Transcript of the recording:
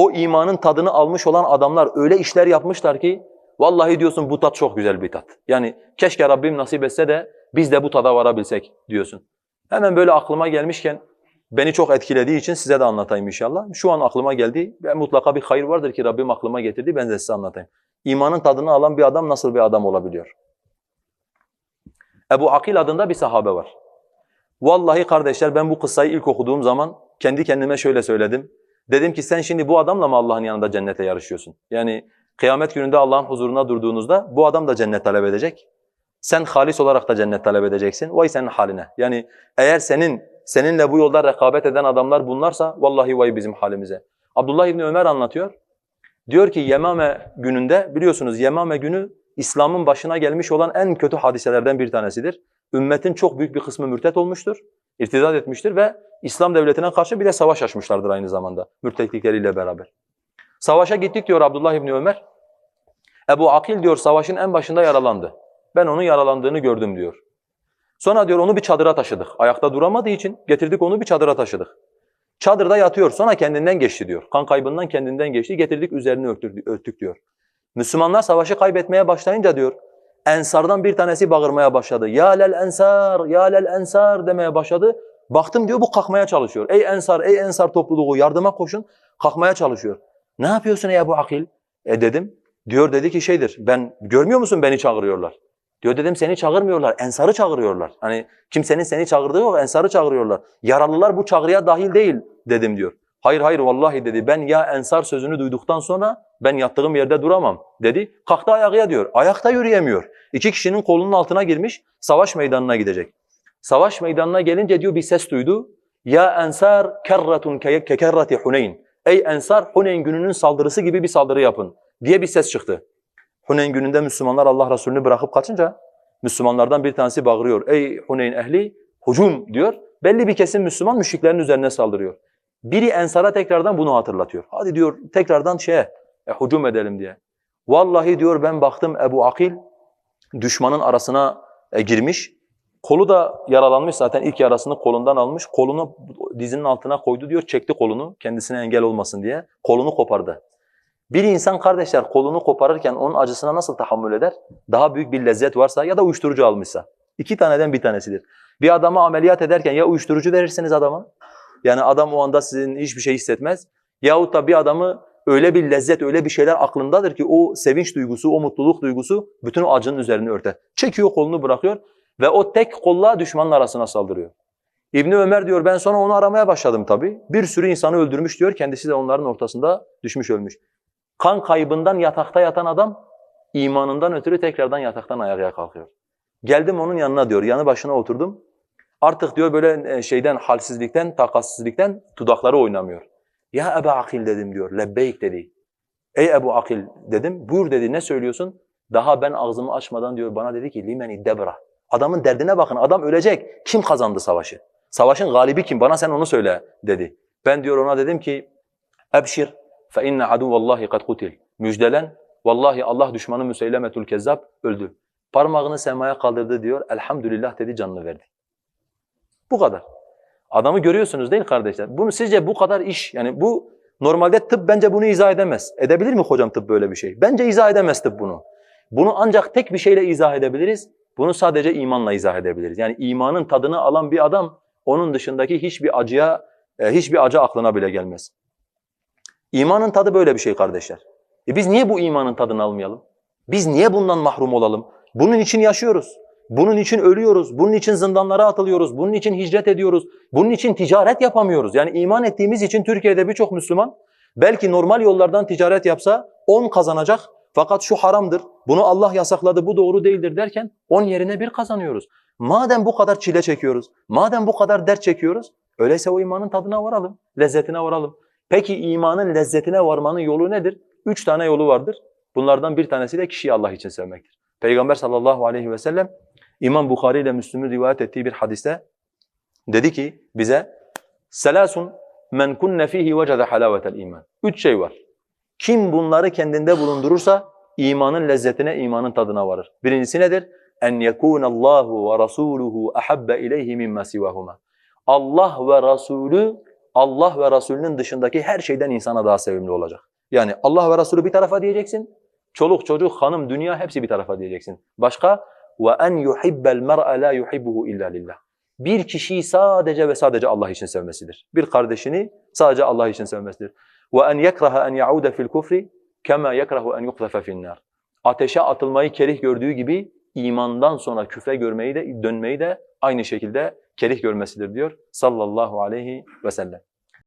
o imanın tadını almış olan adamlar öyle işler yapmışlar ki vallahi diyorsun bu tat çok güzel bir tat. Yani keşke Rabbim nasip etse de biz de bu tada varabilsek diyorsun. Hemen böyle aklıma gelmişken beni çok etkilediği için size de anlatayım inşallah. Şu an aklıma geldi ve mutlaka bir hayır vardır ki Rabbim aklıma getirdi ben de size anlatayım. İmanın tadını alan bir adam nasıl bir adam olabiliyor? Ebu Akil adında bir sahabe var. Vallahi kardeşler ben bu kıssayı ilk okuduğum zaman kendi kendime şöyle söyledim. Dedim ki sen şimdi bu adamla mı Allah'ın yanında cennete yarışıyorsun? Yani kıyamet gününde Allah'ın huzuruna durduğunuzda bu adam da cennet talep edecek. Sen halis olarak da cennet talep edeceksin. Vay senin haline. Yani eğer senin seninle bu yolda rekabet eden adamlar bunlarsa vallahi vay bizim halimize. Abdullah İbni Ömer anlatıyor. Diyor ki Yemame gününde biliyorsunuz Yemame günü İslam'ın başına gelmiş olan en kötü hadiselerden bir tanesidir. Ümmetin çok büyük bir kısmı mürtet olmuştur, irtidat etmiştir ve İslam devletine karşı bir de savaş açmışlardır aynı zamanda mürtetlikleriyle beraber. Savaşa gittik diyor Abdullah İbni Ömer. Ebu Akil diyor savaşın en başında yaralandı. Ben onun yaralandığını gördüm diyor. Sonra diyor onu bir çadıra taşıdık. Ayakta duramadığı için getirdik onu bir çadıra taşıdık. Çadırda yatıyor sonra kendinden geçti diyor. Kan kaybından kendinden geçti getirdik üzerini örttük, örttük diyor. Müslümanlar savaşı kaybetmeye başlayınca diyor Ensardan bir tanesi bağırmaya başladı. Ya lel ensar, ya lel ensar demeye başladı. Baktım diyor bu kalkmaya çalışıyor. Ey ensar, ey ensar topluluğu yardıma koşun. Kalkmaya çalışıyor. Ne yapıyorsun ey Ebu Akil? E dedim. Diyor dedi ki şeydir. Ben görmüyor musun beni çağırıyorlar? Diyor dedim seni çağırmıyorlar. Ensarı çağırıyorlar. Hani kimsenin seni çağırdığı yok. Ensarı çağırıyorlar. Yaralılar bu çağrıya dahil değil dedim diyor. Hayır hayır vallahi dedi ben ya ensar sözünü duyduktan sonra ben yattığım yerde duramam dedi. Kalktı ayağa diyor. Ayakta yürüyemiyor. İki kişinin kolunun altına girmiş savaş meydanına gidecek. Savaş meydanına gelince diyor bir ses duydu. Ya ensar kerratun kekerrati Huneyn. Ey ensar Huneyn gününün saldırısı gibi bir saldırı yapın diye bir ses çıktı. Huneyn gününde Müslümanlar Allah Resulü'nü bırakıp kaçınca Müslümanlardan bir tanesi bağırıyor. Ey Huneyn ehli hucum diyor. Belli bir kesim Müslüman müşriklerin üzerine saldırıyor. Biri Ensar'a tekrardan bunu hatırlatıyor. Hadi diyor tekrardan şeye e, hücum edelim diye. Vallahi diyor ben baktım Ebu Akil düşmanın arasına e, girmiş. Kolu da yaralanmış zaten ilk yarasını kolundan almış. Kolunu dizinin altına koydu diyor çekti kolunu kendisine engel olmasın diye. Kolunu kopardı. Bir insan kardeşler kolunu koparırken onun acısına nasıl tahammül eder? Daha büyük bir lezzet varsa ya da uyuşturucu almışsa. İki taneden bir tanesidir. Bir adama ameliyat ederken ya uyuşturucu verirsiniz adama yani adam o anda sizin hiçbir şey hissetmez. Yahut da bir adamı öyle bir lezzet, öyle bir şeyler aklındadır ki o sevinç duygusu, o mutluluk duygusu bütün o acının üzerini örter. Çekiyor kolunu bırakıyor ve o tek kolla düşmanın arasına saldırıyor. İbni Ömer diyor ben sonra onu aramaya başladım tabii. Bir sürü insanı öldürmüş diyor kendisi de onların ortasında düşmüş ölmüş. Kan kaybından yatakta yatan adam imanından ötürü tekrardan yataktan ayağa kalkıyor. Geldim onun yanına diyor yanı başına oturdum. Artık diyor böyle e, şeyden, halsizlikten, takatsizlikten dudakları oynamıyor. Ya Ebu Akil dedim diyor, lebbeyk dedi. Ey Ebu Akil dedim, buyur dedi ne söylüyorsun? Daha ben ağzımı açmadan diyor bana dedi ki limeni debra. Adamın derdine bakın, adam ölecek. Kim kazandı savaşı? Savaşın galibi kim? Bana sen onu söyle dedi. Ben diyor ona dedim ki ebşir fe inne aduvallahi kad kutil. Müjdelen, vallahi Allah düşmanı Müseylemetül Kezzab öldü. Parmağını semaya kaldırdı diyor, elhamdülillah dedi canını verdi. Bu kadar. Adamı görüyorsunuz değil kardeşler? Bunu sizce bu kadar iş yani bu normalde tıp bence bunu izah edemez. Edebilir mi hocam tıp böyle bir şey? Bence izah edemez tıp bunu. Bunu ancak tek bir şeyle izah edebiliriz. Bunu sadece imanla izah edebiliriz. Yani imanın tadını alan bir adam onun dışındaki hiçbir acıya e, hiçbir acı aklına bile gelmez. İmanın tadı böyle bir şey kardeşler. E biz niye bu imanın tadını almayalım? Biz niye bundan mahrum olalım? Bunun için yaşıyoruz. Bunun için ölüyoruz, bunun için zindanlara atılıyoruz, bunun için hicret ediyoruz, bunun için ticaret yapamıyoruz. Yani iman ettiğimiz için Türkiye'de birçok Müslüman belki normal yollardan ticaret yapsa 10 kazanacak fakat şu haramdır, bunu Allah yasakladı, bu doğru değildir derken 10 yerine bir kazanıyoruz. Madem bu kadar çile çekiyoruz, madem bu kadar dert çekiyoruz, öyleyse o imanın tadına varalım, lezzetine varalım. Peki imanın lezzetine varmanın yolu nedir? Üç tane yolu vardır. Bunlardan bir tanesi de kişiyi Allah için sevmektir. Peygamber sallallahu aleyhi ve sellem İmam Bukhari ile Müslüm'ün rivayet ettiği bir hadiste dedi ki bize selasun men kunne fihi vecede halavetel iman. Üç şey var. Kim bunları kendinde bulundurursa imanın lezzetine, imanın tadına varır. Birincisi nedir? En yekun Allahu ve rasuluhu ahabba ileyhi mimma sivahuma. Allah ve Resulü Allah ve Resulünün dışındaki her şeyden insana daha sevimli olacak. Yani Allah ve Resulü bir tarafa diyeceksin, çoluk çocuk, hanım, dünya hepsi bir tarafa diyeceksin. Başka ve en yuhibbel mer'a la yuhibbuhu illa lillah. Bir kişiyi sadece ve sadece Allah için sevmesidir. Bir kardeşini sadece Allah için sevmesidir. Ve en yekraha en yaude fil kufri kema yekrahu en yuqzafa fi'n nar. Ateşe atılmayı kerih gördüğü gibi imandan sonra küfre görmeyi de dönmeyi de aynı şekilde kerih görmesidir diyor sallallahu aleyhi ve sellem.